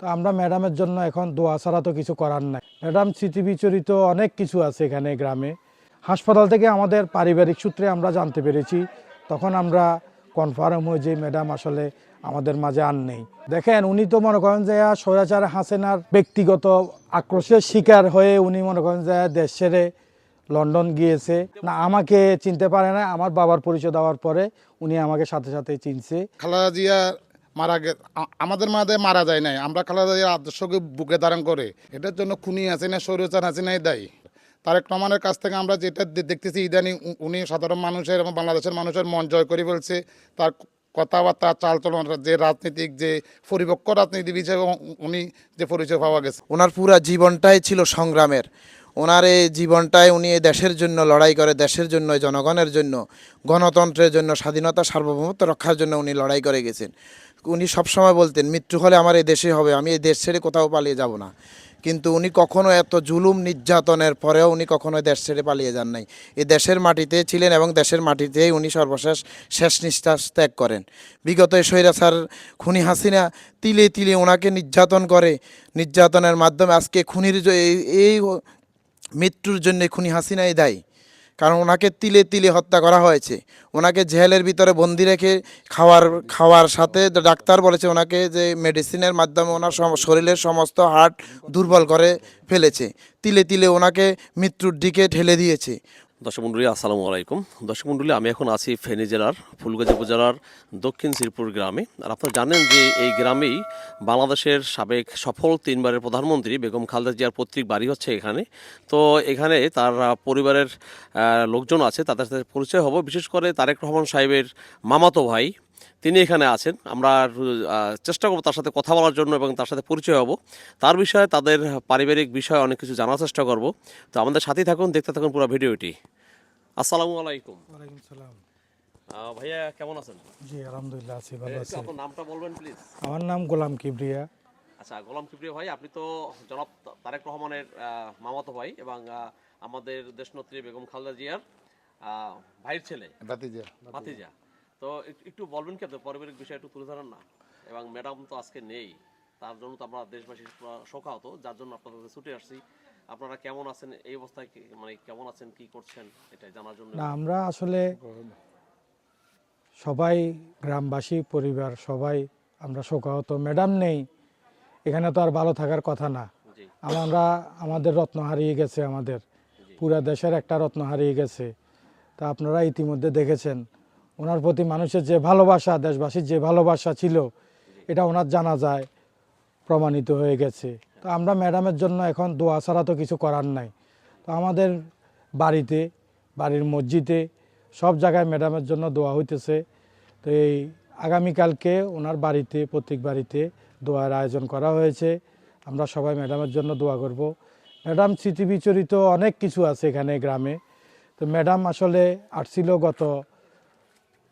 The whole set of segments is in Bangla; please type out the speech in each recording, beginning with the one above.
তো আমরা ম্যাডামের জন্য এখন দোয়া ছাড়া তো কিছু করার নাই। ম্যাডাম স্মৃতি বিচরিত অনেক কিছু আছে এখানে গ্রামে। হাসপাতাল থেকে আমাদের পারিবারিক সূত্রে আমরা জানতে পেরেছি। তখন আমরা কনফার্ম হই যে ম্যাডাম আসলে আমাদের মাঝে আর নেই। দেখেন, উনি তো মনে করেন যে স্বৈরাচার হাসেনার ব্যক্তিগত আক্রোশের শিকার হয়ে উনি মনে করেন যে দেশ ছেড়ে লন্ডন গিয়েছে। না, আমাকে চিনতে পারে না, আমার বাবার পরিচয় দেওয়ার পরে উনি আমাকে সাথে সাথে চিনছে। খালেদা জিয়া মারা আমাদের মাঝে মারা যায় নাই। আমরা খালেদা জিয়ার আদর্শকে বুকে ধারণ করে। এটার জন্য খুনি আছে না সৌরচার আছে নাই, দায়ী। তারেক রহমানের কাছ থেকে আমরা যেটা দেখতেছি, ইদানিং উনি সাধারণ মানুষের এবং বাংলাদেশের মানুষের মন জয় করে ফেলছে তার কথাবার্তা, চালচলন, যে রাজনীতিক, যে পরিপক্ক রাজনীতিবিদ হিসেবে উনি যে পরিচয় পাওয়া গেছে। ওনার পুরা জীবনটাই ছিল সংগ্রামের। ওনার এই জীবনটাই উনি এই দেশের জন্য, লড়াই করে দেশের জন্য, জনগণের জন্য, গণতন্ত্রের জন্য, স্বাধীনতা, সার্বভৌমত্ব রক্ষার জন্য উনি লড়াই করে গেছেন। উনি সবসময় বলতেন, মৃত্যু হলে আমার এই দেশে হবে, আমি এই দেশ ছেড়ে কোথাও পালিয়ে যাব না। কিন্তু উনি কখনো এত জুলুম নির্যাতনের পরেও উনি কখনো দেশ ছেড়ে পালিয়ে যান নাই। এই দেশের মাটিতে ছিলেন এবং দেশের মাটিতেই উনি সর্বশেষ শেষ নিঃশ্বাস ত্যাগ করেন। বিগত স্বৈরাচার খুনি হাসিনা তিলে তিলে ওনাকে নির্যাতন করে। নির্যাতনের মাধ্যমে আজকে খুনির এই মৃত্যুর জন্য খুনি হাসিনাই দায়ী। কারণ ওনাকে তিলে তিলে হত্যা করা হয়েছে। ওনাকে জেলের ভিতরে বন্দি রেখে খাওয়ার খাওয়ার সাথে ডাক্তার বলেছে ওনাকে যে মেডিসিনের মাধ্যমে ওনার শরীরের সমস্ত হার্ট দুর্বল করে ফেলেছে। তিলে তিলে ওনাকে মৃত্যুর দিকে ঠেলে দিয়েছে। দর্শক মণ্ডলী, আসসালামু আলাইকুম। দর্শক মণ্ডলী, আমি এখন আছি ফেনী জেলার, ফুলগাজী উপজেলার দক্ষিণ শ্রীপুর গ্রামে। আর আপনারা জানেন যে এই গ্রামেই বাংলাদেশের সাবেক সফল তিনবারের প্রধানমন্ত্রী বেগম খালেদা জিয়ার পৈতৃক বাড়ি হচ্ছে এখানে। তো এখানে তার পরিবারের লোকজন আছে, তাদের সাথে পরিচয় হব। বিশেষ করে তারেক রহমান সাহেবের মামাতো ভাই তিনি এখানে আছেন। আমরা চেষ্টা করব তার সাথে কথা বলার জন্য এবং তার সাথে পরিচয় হব। তার বিষয়ে তাদের পারিবারিক বিষয়ে অনেক কিছু জানার চেষ্টা করব। তো আমাদের সাথেই থাকুন দেখতে থাকুন পুরো ভিডিওটি। আসসালামু আলাইকুম। ওয়ালাইকুম সালাম। ভাইয়া কেমন আছেন? জি আলহামদুলিল্লাহ আছি ভালো আছি। আপনার নামটা বলবেন প্লিজ আমার নাম গোলাম কিবরিয়া। আচ্ছা গোলাম কিপ্রিয় ভাই আপনি তো জনাব তারেক রহমানের মামাতো ভাই এবং আমাদের দেশনেত্রী বেগম খালেদা জিয়ার আহ, ভাইয়ের ছেলে। ভাতিজা। ভাতিজা। তো এক- একটু বলবেন কি আপনার পারিবারিক বিষয় একটু তুলে ধরেন না? এবং ম্যাডাম তো আজকে নেই। তার জন্য তো আমরা দেশবাসী শোকাহত যার জন্য আপনাদের কাছে ছুটে আসছি। আপনারা কেমন আছেন? এই অবস্থায় মানে কেমন আছেন? কি করছেন? এটা জানার জন্য। না আমরা আসলে সবাই গ্রামবাসী পরিবার সবাই আমরা শোকাহত। ম্যাডাম নেই এখানে তো আর ভালো থাকার কথা না। আমরা আমাদের রত্ন হারিয়ে গেছে আমাদের। পুরা দেশের একটা রত্ন হারিয়ে গেছে। তা আপনারা ইতিমধ্যে দেখেছেন। ওনার প্রতি মানুষের যে ভালোবাসা, দেশবাসীর যে ভালোবাসা ছিল, এটা ওনার জানা যায়, প্রমাণিত হয়ে গেছে। তো আমরা ম্যাডামের জন্য এখন দোয়া ছাড়া তো কিছু করার নাই। তো আমাদের বাড়িতে, বাড়ির মসজিদে, সব জায়গায় ম্যাডামের জন্য দোয়া হইতেছে। তো এই আগামীকালকে ওনার বাড়িতে, প্রত্যেক বাড়িতে দোয়ার আয়োজন করা হয়েছে। আমরা সবাই ম্যাডামের জন্য দোয়া করব। ম্যাডাম স্মৃতি বিচরিত অনেক কিছু আছে এখানে গ্রামে। তো ম্যাডাম আসলে আসছিল গত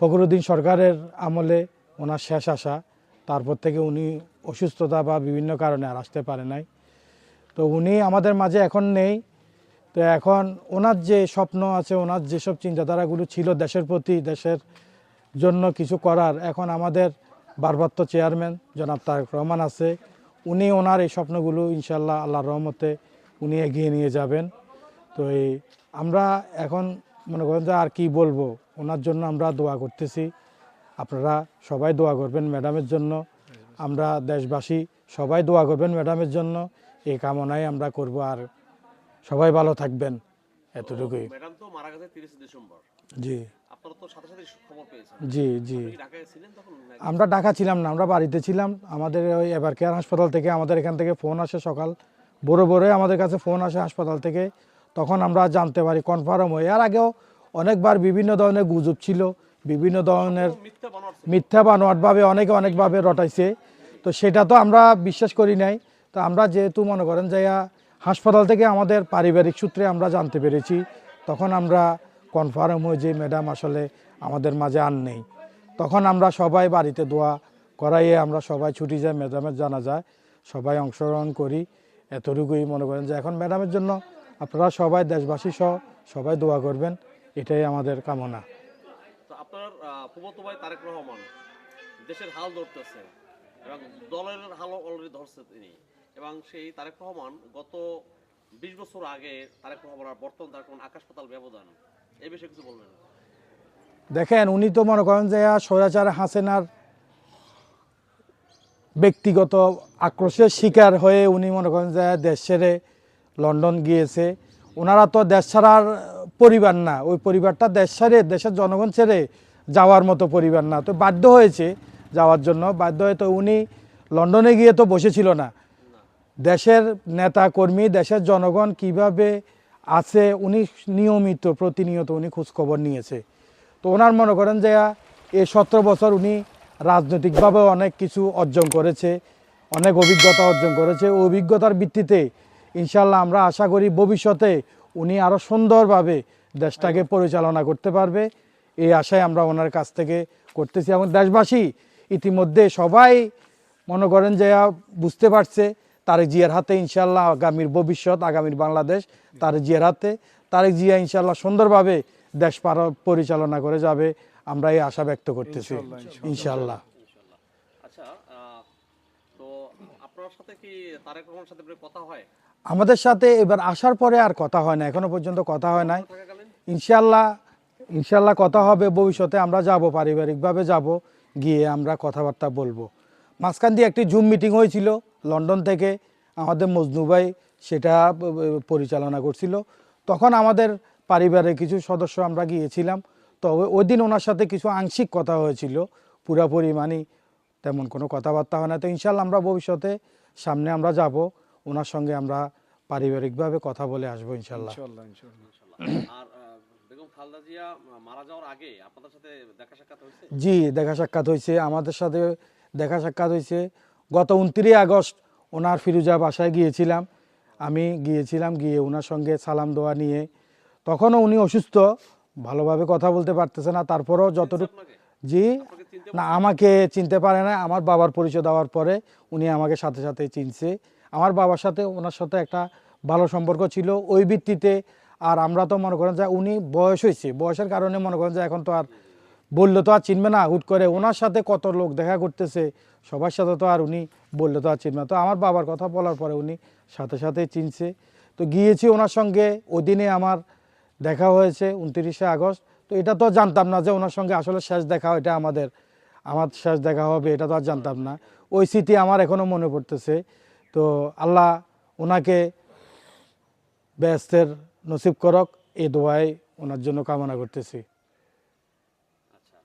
ফখরুদ্দিন সরকারের আমলে ওনার শেষ আসা তারপর থেকে উনি অসুস্থতা বা বিভিন্ন কারণে আর আসতে পারে নাই। তো উনি আমাদের মাঝে এখন নেই। তো এখন ওনার যে স্বপ্ন আছে, ওনার যেসব চিন্তাধারাগুলো ছিল দেশের প্রতি, দেশের জন্য কিছু করার, এখন আমাদের ভারপ্রাপ্ত চেয়ারম্যান জনাব তারেক রহমান আছে। উনি ওনার এই স্বপ্নগুলো ইনশাল্লাহ আল্লাহ রহমতে উনি এগিয়ে নিয়ে যাবেন। তো এই আমরা এখন মনে করেন যে আর কি বলব? ওনার জন্য আমরা দোয়া করতেছি। আপনারা সবাই দোয়া করবেন ম্যাডামের জন্য। আমরা দেশবাসী সবাই দোয়া করবেন ম্যাডামের জন্য। এই কামনাই আমরা করব আর সবাই ভালো থাকবেন। এতটুকুই। ম্যাডাম তো মারা গেছে তিরিশে ডিসেম্বর। জি। আপনারা তো সাথে সাথে খবর পেয়েছেন। জি জি? আমরা ঢাকা ছিলাম না আমরা বাড়িতে ছিলাম। আমাদের ওই এবার কেয়ার হাসপাতাল থেকে আমাদের এখান থেকে ফোন আসে সকাল। বড় বড় আমাদের কাছে ফোন আসে হাসপাতাল থেকে। তখন আমরা জানতে পারি কনফার্ম হয়ে। এর আগেও অনেকবার বিভিন্ন ধরনের গুজব ছিল, বিভিন্ন ধরনের মিথ্যা বানোয়াটভাবে অনেকে অনেকভাবে রটাইছে। তো সেটা তো আমরা বিশ্বাস করি নাই। তো আমরা যেহেতু মনে করেন যে হাসপাতাল থেকে আমাদের পারিবারিক সূত্রে আমরা জানতে পেরেছি, তখন আমরা কনফার্ম হই যে ম্যাডাম আসলে আমাদের মাঝে আর নেই। তখন আমরা সবাই বাড়িতে দোয়া করাইয়ে আমরা সবাই ছুটি যাই ম্যাডামের জানা যায় সবাই অংশগ্রহণ করি। এতটুকুই মনে করেন যে, এখন ম্যাডামের জন্য আপনারা সবাই দেশবাসী সহ সবাই দোয়া করবেন। এটাই আমাদের কামনা। তো আপনার আহ, ভাই তারেক রহমান দেশের হাল ধরতেছে এবং দলের হালো অলরেডি ধরছে তিনি। এবং সেই তারেক রহমান গত বিশ বছর আগে তারেক রহমান আর বর্তমান তারেক রহমান আকাশ পাতাল ব্যবধান এই বিষয়ে কিছু বলবেন? দেখেন উনি তো মনে করেন যে স্বৈরাচার হাসিনার ব্যক্তিগত আক্রোশের শিকার হয়ে উনি মনে করেন যে দেশ ছেড়ে লন্ডন গিয়েছে। ওনারা তো দেশ ছাড়ার পরিবার না, ওই পরিবারটা দেশ ছেড়ে, দেশের জনগণ ছেড়ে যাওয়ার মতো পরিবার না। তো বাধ্য হয়েছে যাওয়ার জন্য, বাধ্য হয়ে তো উনি লন্ডনে গিয়ে তো বসেছিল না। দেশের নেতা কর্মী, দেশের জনগণ কীভাবে আছে, উনি নিয়মিত, প্রতিনিয়ত উনি খোঁজখবর নিয়েছে। তো ওনার মনে করেন যে এই সতেরো বছর উনি রাজনৈতিকভাবে অনেক কিছু অর্জন করেছে, অনেক অভিজ্ঞতা অর্জন করেছে। অভিজ্ঞতার ভিত্তিতে ইনশাল্লাহ আমরা আশা করি ভবিষ্যতে উনি আরও সুন্দরভাবে দেশটাকে পরিচালনা করতে পারবে। এই আশায় আমরা ওনার কাছ থেকে করতেছি এবং দেশবাসী ইতিমধ্যে সবাই মনে করেন যে বুঝতে পারছে তারেক জিয়ার হাতে ইনশাল্লাহ আগামীর ভবিষ্যৎ আগামীর বাংলাদেশ তারেক জিয়ার হাতে। তারেক জিয়া ইনশাল্লাহ সুন্দরভাবে দেশ পার- পরিচালনা করে যাবে। আমরা এই আশা ব্যক্ত করতেছি ইনশাল্লাহ আচ্ছা তো আপনার সাথে কি তারেক রহমানের সাথে কথা হয়? আমাদের সাথে এবার আসার পরে আর কথা হয় না, এখনও পর্যন্ত কথা হয় নাই। ইনশাল্লাহ ইনশাল্লাহ কথা হবে, ভবিষ্যতে আমরা যাব, পারিবারিকভাবে যাব, গিয়ে আমরা কথাবার্তা বলব। মাঝখান দিয়ে একটি জুম মিটিং হয়েছিল লন্ডন থেকে, আমাদের মজনু ভাই সেটা পরিচালনা করছিল। তখন আমাদের পরিবারের কিছু সদস্য আমরা গিয়েছিলাম। তো ওই দিন ওনার সাথে কিছু আংশিক কথা হয়েছিল, পুরাপুরি মানে তেমন কোনো কথাবার্তা হয় না। তো ইনশাল্লাহ আমরা ভবিষ্যতে সামনে আমরা যাব। ওনার সঙ্গে আমরা পারিবারিকভাবে কথা বলে আসব ইনশাল্লাহ। আর আহ, বেগম খালেদা জিয়া মারা যাওয়ার আগে আপনাদের সাথে দেখা সাক্ষাৎ হয়েছে? জি দেখা সাক্ষাৎ হয়েছে। আমাদের সাথে দেখা সাক্ষাৎ হয়েছে। গত উনত্রিশে আগস্ট ওনার ফিরুজা বাসায় গিয়েছিলাম। আমি গিয়েছিলাম গিয়ে ওনার সঙ্গে সালাম দোয়া নিয়ে। তখনও উনি অসুস্থ ভালোভাবে কথা বলতে পারতেছে না। তারপরও যতটুকু জি না? আমাকে চিনতে পারে না। আমার বাবার পরিচয় দেওয়ার পরে উনি আমাকে সাথে সাথে চিনছে। আমার বাবার সাথে, ওনার সাথে একটা ভালো সম্পর্ক ছিল ওই ভিত্তিতে। আর আমরা তো মনে করেন যে উনি বয়স হয়েছে, বয়সের কারণে মনে করেন যে এখন তো আর বললে তো আর চিনবে না হুট করে। ওনার সাথে কত লোক দেখা করতেছে, সবার সাথে তো আর উনি বললে তো আর চিনবে তো আমার বাবার কথা বলার পরে উনি সাথে সাথে চিনছে। তো গিয়েছি ওনার সঙ্গে, ওই দিনে আমার দেখা হয়েছে উনত্রিশে আগস্ট। তো এটা তো জানতাম না যে ওনার সঙ্গে আসলে শেষ দেখা এটা আমাদের, আমার শেষ দেখা হবে, এটা তো আর জানতাম না। ওই স্মৃতি আমার এখনও মনে পড়তেছে। তো আল্লাহ ওনাকে ব্যস্তের নসিব করক এই দোয়াই ওনার জন্য কামনা করতেছি। আচ্ছা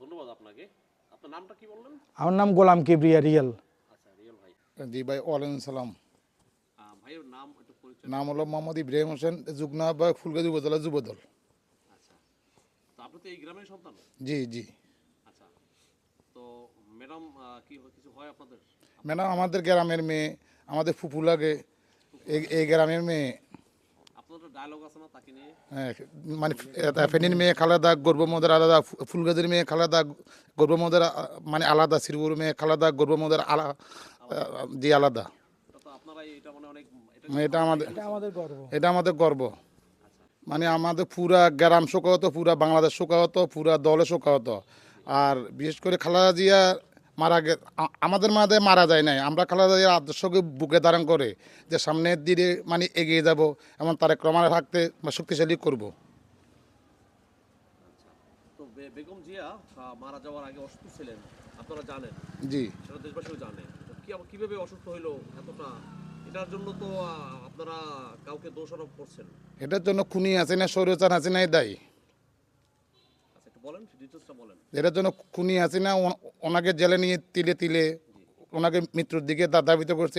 ধন্যবাদ আপনাকে। আপনার নামটা কি বললেন? আমার নাম গোলাম কিবরিয়া রিয়াল। আচ্ছা রিয়েল ভাই। জি ভাই ওয়ালাইকুম সালাম ভাইয়ের নাম একটু পরিচয় নাম হলো মোহাম্মদ ইব্রাহিম হোসেন যুগনা বা ফুলগাজী উপজেলা যুবদল। আচ্ছা। তো আপনি তো এই গ্রামের সন্তান? জি জি। তো ম্যাডাম কি কিছু হয় আপনাদের? ম্যাডাম আমাদের গ্রামের মেয়ে আমাদের ফুপু লাগে। এই- এই গ্রামের মেয়ে। আপনাদের ডায়লগ আছে না তাকে নিয়ে? হ্যাঁ, মানে ফেনীর মেয়ে খালাদা গর্বমদের আলাদা ফুলগাজীর মেয়ে খালাদা গর্বমদের মানে আলাদা শ্রীপুর মেয়ে খালাদা গর্বমদের আলা আলাদা। এটা মানে অনেক এটা এটা আমাদের এটা আমাদের গর্ব। এটা আমাদের গর্ব। মানে আমাদের পুরা গ্রাম শোকাহত পুরা বাংলাদেশ শোকাহত পুরা দলে শোকাহত। আর বিশেষ করে খালেদা জিয়া মারা গে আমাদের মাঝে মারা যায় নাই। আমরা খালেদা জিয়ার আদর্শকে বুকে ধারণ করে যে সামনের দিকে মানে এগিয়ে যাব এমন তারেক রহমানের থাকতে বা শক্তিশালী করব। বেগম জিয়া মারা যাওয়ার আগে অসুস্থ ছিলেন আপনারা জানেন। জি। সেটা দেশবাসীও জানে। কীভাবে অসুস্থ হইল এতটা? এটার জন্য তো আপনারা কাউকে দোষারোপ করছেন। এটার জন্য খুনি আছে না সৌরচান আছে নাই দায়ী আচ্ছা একটু বলেন ডিটেলসটা বলেন এটার জন্য খুনি আছে না ওনাকে জেলে নিয়ে তিলে তিলে ওনাকে মৃত্যুর দিকে দাবিত করছে।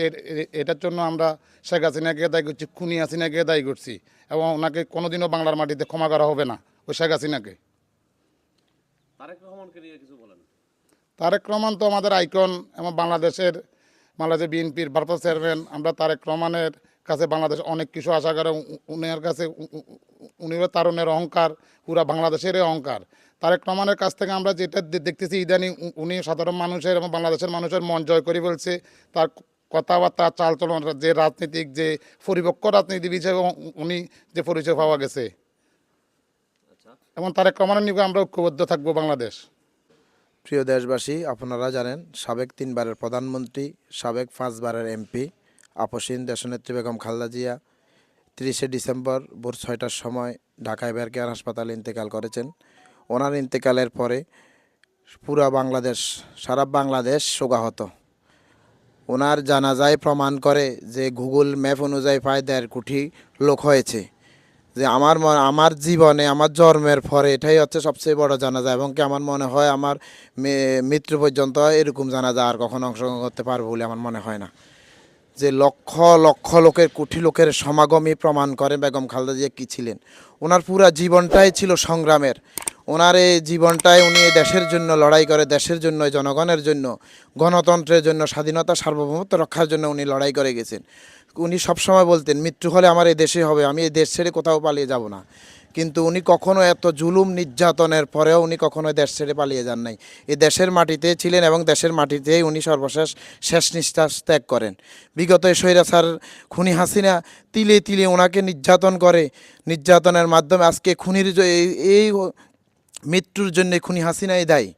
এটার জন্য আমরা শেখ হাসিনাকে দায়ী করছি খুনি হাসিনাকে দায়ী করছি এবং ওনাকে কোনোদিনও বাংলার মাটিতে ক্ষমা করা হবে না ওই শেখ হাসিনাকে। তারেক রহমানকে নিয়ে কিছু বলেন। তারেক রহমান তো আমাদের আইকন এবং বাংলাদেশের বাংলাদেশ বিএনপির ভারপ্রাপ্ত চেয়ারম্যান। আমরা তারেক রহমানের কাছে বাংলাদেশ অনেক কিছু আশা করে উনার কাছে উনি তারুণের অহংকার পুরা বাংলাদেশের অহংকার। তারেক রহমানের কাছ থেকে আমরা যেটা দেখতেছি ইদানিং উনি সাধারণ মানুষের এবং বাংলাদেশের মানুষের মন জয় করে বলছে। তার কথাবার্তা চালচলন যে রাজনীতিক যে পরিপক্ক রাজনীতিবিদ হিসেবে উনি যে পরিচয় পাওয়া গেছে। আচ্ছা। এবং তারেক রহমানের নিয়ে আমরা ঐক্যবদ্ধ থাকব বাংলাদেশ। প্রিয় দেশবাসী আপনারা জানেন সাবেক তিনবারের প্রধানমন্ত্রী সাবেক পাঁচবারের এমপি আপসীন দেশনেত্রী বেগম খালদা জিয়া তিরিশে ডিসেম্বর ভোর ছয়টার সময় ঢাকা এভার কেয়ার হাসপাতালে ইন্তেকাল করেছেন। ওনার ইন্তেকালের পরে পুরা বাংলাদেশ, সারা বাংলাদেশ শোকাহত। ওনার জানাজায় প্রমাণ করে যে গুগল ম্যাপ অনুযায়ী প্রায় দেড় কোটি লোক হয়েছে। যে আমার আমার জীবনে, আমার জন্মের পরে এটাই হচ্ছে সবচেয়ে বড় জানাজা এবং কি আমার মনে হয় আমার মৃত্যু পর্যন্ত এরকম জানাজা আর কখনো অংশগ্রহণ করতে পারব বলে আমার মনে হয় না। যে লক্ষ লক্ষ লোকের, কোটি লোকের সমাগমই প্রমাণ করে বেগম খালেদা জিয়া কী ছিলেন। ওনার পুরা জীবনটাই ছিল সংগ্রামের। ওনার এই জীবনটাই উনি দেশের জন্য, লড়াই করে দেশের জন্য, জনগণের জন্য, গণতন্ত্রের জন্য, স্বাধীনতা, সার্বভৌমত্ব রক্ষার জন্য উনি লড়াই করে গেছেন। উনি সবসময় বলতেন, মৃত্যু হলে আমার এই দেশে হবে, আমি এই দেশ ছেড়ে কোথাও পালিয়ে যাব না। কিন্তু উনি কখনো এত জুলুম নির্যাতনের পরেও উনি কখনো দেশ ছেড়ে পালিয়ে যান নাই। এই দেশের মাটিতে ছিলেন এবং দেশের মাটিতেই উনি সর্বশেষ শেষ নিঃশ্বাস ত্যাগ করেন। বিগত স্বৈরাচার খুনি হাসিনা তিলে তিলে ওনাকে নির্যাতন করে। নির্যাতনের মাধ্যমে আজকে খুনির এই মৃত্যুর জন্য খুনি হাসিনাই দায়ী।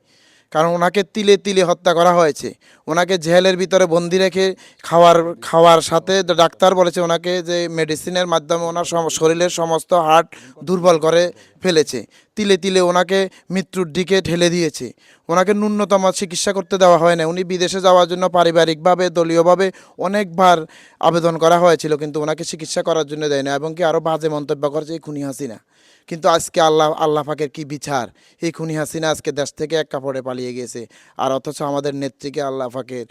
কারণ ওনাকে তিলে তিলে হত্যা করা হয়েছে। ওনাকে জেলের ভিতরে বন্দি রেখে খাওয়ার খাওয়ার সাথে ডাক্তার বলেছে ওনাকে যে মেডিসিনের মাধ্যমে ওনার শরীরের সমস্ত হার্ট দুর্বল করে ফেলেছে। তিলে তিলে ওনাকে মৃত্যুর দিকে ঠেলে দিয়েছে। ওনাকে ন্যূনতম চিকিৎসা করতে দেওয়া হয় না উনি বিদেশে যাওয়ার জন্য পারিবারিকভাবে, দলীয়ভাবে অনেকবার আবেদন করা হয়েছিল, কিন্তু ওনাকে চিকিৎসা করার জন্য দেয় না এবং কি আরও বাজে মন্তব্য করেছে, এই খুনি হাসিনা। কিন্তু আজকে আল্লাহ আল্লাহ পাকের কি বিচার? এই খুনি হাসিনা আজকে দেশ থেকে এক কাপড়ে পালিয়ে গেছে। আর অথচ আমাদের নেত্রীকে আল্লাহ পাকের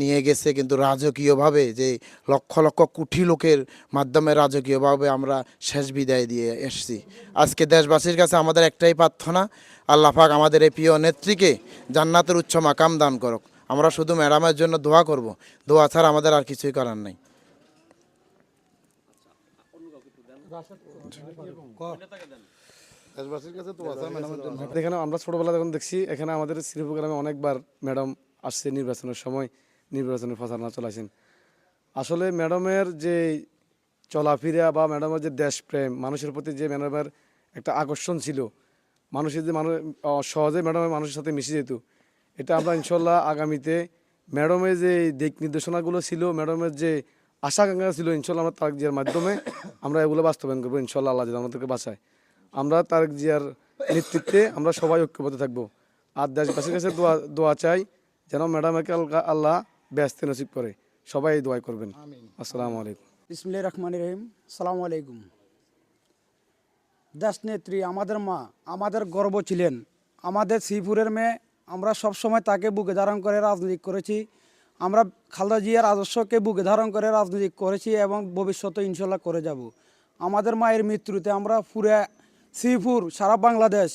নিয়ে গেছে কিন্তু রাজকীয়ভাবে যে লক্ষ লক্ষ কোটি লোকের মাধ্যমে রাজকীয়ভাবে আমরা শেষ বিদায় দিয়ে এসেছি। আজকে দেশবাসীর কাছে আমাদের একটাই প্রার্থনা, আল্লাহ পাক আমাদের এই প্রিয় নেত্রীকে জান্নাতের উচ্চ মাকাম দান করুক। আমরা শুধু ম্যাডামের জন্য দোয়া করব, দোয়া ছাড়া আমাদের আর কিছুই করার নেই। এখানে আমরা ছোটবেলা যখন দেখছি, এখানে আমাদের শ্রীপুর গ্রামে অনেকবার ম্যাডাম আসছে নির্বাচনের সময়, নির্বাচনের প্রচারণা চলাইছেন। আসলে ম্যাডামের যে চলাফেরা বা ম্যাডামের যে দেশপ্রেম, মানুষের প্রতি যে ম্যাডামের একটা আকর্ষণ ছিল, মানুষের যে মানুষ সহজে ম্যাডামের মানুষের সাথে মিশে যেত, এটা আমরা ইনশাল্লাহ আগামীতে ম্যাডামের যে দিক নির্দেশনাগুলো ছিল, ম্যাডামের যে আশা আকাঙ্ক্ষা ছিল, ইনশাল্লাহ আমরা তার জিয়ার মাধ্যমে আমরা এগুলো বাস্তবায়ন করব, ইনশাল্লাহ আল্লাহ আমাদেরকে বাঁচায়। আমরা তারেক জিয়ার নেতৃত্বে আমরা সবাই ঐক্যবদ্ধ থাকব। আর দেশবাসীর কাছে দোয়া দোয়া চাই যেন ম্যাডামকে আল্লাহ ব্যস্ত নসিব করে। সবাই দোয়াই করবেন। আসসালামু আলাইকুম। ইসমিল্লা রহমান রহিম। সালামু আলাইকুম। দেশ নেত্রী আমাদের মা আমাদের গর্ব ছিলেন। আমাদের শ্রীপুরের মেয়ে আমরা সব সময় তাকে বুকে ধারণ করে রাজনীতি করেছি। আমরা খালদা জিয়ার আদর্শকে বুকে ধারণ করে রাজনীতি করেছি এবং ভবিষ্যতে ইনশাল্লাহ করে যাব। আমাদের মায়ের মৃত্যুতে আমরা পুরে শ্রীপুর সারা বাংলাদেশ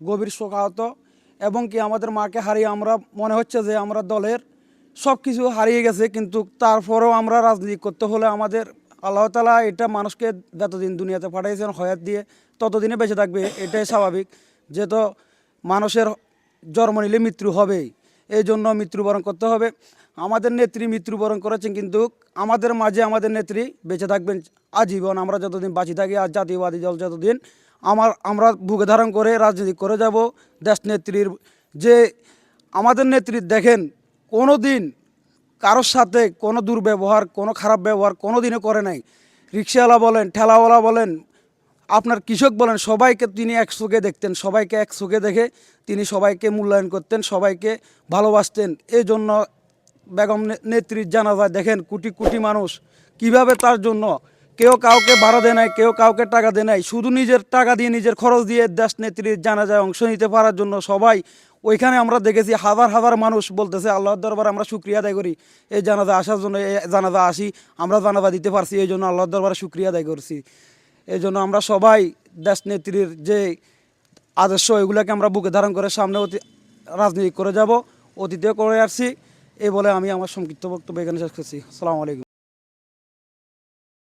গভীর শোকাহত। এবং কি আমাদের মাকে হারিয়ে আমরা, মনে হচ্ছে যে আমরা দলের সব কিছু হারিয়ে গেছে, কিন্তু তারপরেও আমরা রাজনীতি করতে হলে আমাদের আল্লাহ তালা এটা মানুষকে যতদিন দুনিয়াতে পাঠিয়েছেন, হয়াত দিয়ে ততদিনে বেঁচে থাকবে, এটাই স্বাভাবিক। যেহেতু মানুষের জন্ম নিলে মৃত্যু হবেই এই জন্য মৃত্যুবরণ করতে হবে। আমাদের নেত্রী মৃত্যুবরণ করেছেন, কিন্তু আমাদের মাঝে আমাদের নেত্রী বেঁচে থাকবেন, আজীবন আমরা যতদিন বাঁচি থাকি, আর জাতীয়বাদী দল যতদিন আমার, আমরা বুকে ধারণ করে রাজনীতি করে যাব, দেশ নেত্রীর, যে আমাদের নেত্রী দেখেন কোনো দিন কারোর সাথে কোনো দুর্ব্যবহার, কোনো খারাপ ব্যবহার কোনো দিনও করে নাই। রিক্সাওয়ালা বলেন, ঠেলাওয়ালা বলেন, আপনার কৃষক বলেন, সবাইকে তিনি এক চোখে দেখতেন, সবাইকে এক চোখে দেখে তিনি সবাইকে মূল্যায়ন করতেন, সবাইকে ভালোবাসতেন। এই জন্য বেগম নেত্রীর জানাজায় দেখেন, কোটি কোটি মানুষ কীভাবে তার জন্য কেউ কাউকে ভাড়া দেয় নাই, কেউ কাউকে টাকা দেয় নাই। শুধু নিজের টাকা দিয়ে, নিজের খরচ দিয়ে দেশ নেত্রীর জানাজায় অংশ নিতে পারার জন্য সবাই ওইখানে আমরা দেখেছি হাজার হাজার মানুষ বলতেছে, আল্লাহর দরবার আমরা শুক্রিয়া আদায় করি। এই জানাজা আসার জন্য, এই জানাজা আসি, আমরা জানাজা দিতে পারছি, এই জন্য আল্লাহর দরবারে শুক্রিয়া আদায় করছি। এই জন্য আমরা সবাই দেশ নেত্রীর যে আদর্শ, এগুলোকে আমরা বুকে ধারণ করে সামনে অতি, রাজনীতি করে যাব, অতীতে করে আসছি। এই বলে আমি আমার সংক্ষিপ্ত বক্তব্য এখানে শেষ করছি। আসসালামু আলাইকুম।